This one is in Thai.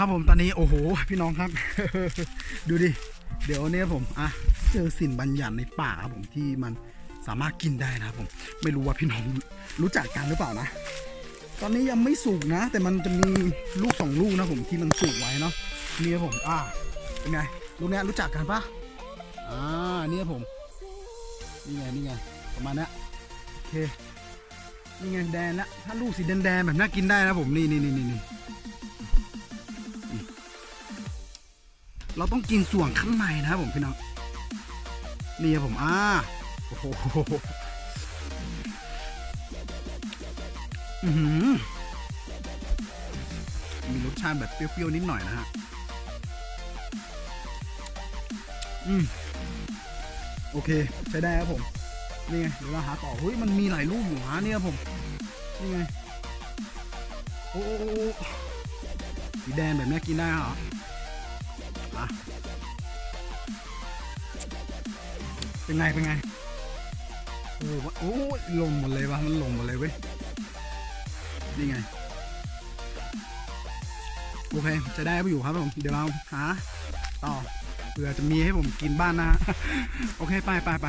ครับผมตอนนี้โอ้โห พี่น้องครับ ดูดิ เดี๋ยวเนี้ผมอะเจอสิ่งบัญญัติในป่าครับผมที่มันสามารถกินได้นะครับผม ไม่รู้ว่าพี่น้องรู้จักกันหรือเปล่านะ ตอนนี้ยังไม่สุกนะ แต่มันจะมีลูกสองลูกนะผมที่มันสุกไว้เนาะนี่ครับผมอ่าเป็นไงลูกเนี้ยรู้จักกันปะอ่านี่ครับผมนี่ไงนี่ไงประมาณนี้โอเคนี่ไงแดงละถ้าลูกสีแดงๆแบบน่ากินได้นะผมนี่นี่นี่นี่ เราต้องกินส่วนข้างในนะครับผมพี่น้องนี่ครับผมอ่าโอ้โหมีรสชาติแบบเปรี้ยวๆนิดหน่อยนะฮะอืมโอเค ใช้ได้ครับผมนี่ไงเดี๋ยวเราหาต่อเฮ้ยมันมีหลายลูกอยู่ฮะเนี่ยครับผมนี่ไงโอ้โอ้โอ้โอ้สีแดงแบบนี้กินได้เหรอะเป็นไง เป็นไง โอ้โอ้ยลงหมดเลยวะมันลงหมดเลยเว้ย นี่ไง โอเค จะได้ไปอยู่ครับผม เดี๋ยวเราหาต่อเผื่อจะมีให้ผมกินบ้านนะฮะโอเค ไปไปไป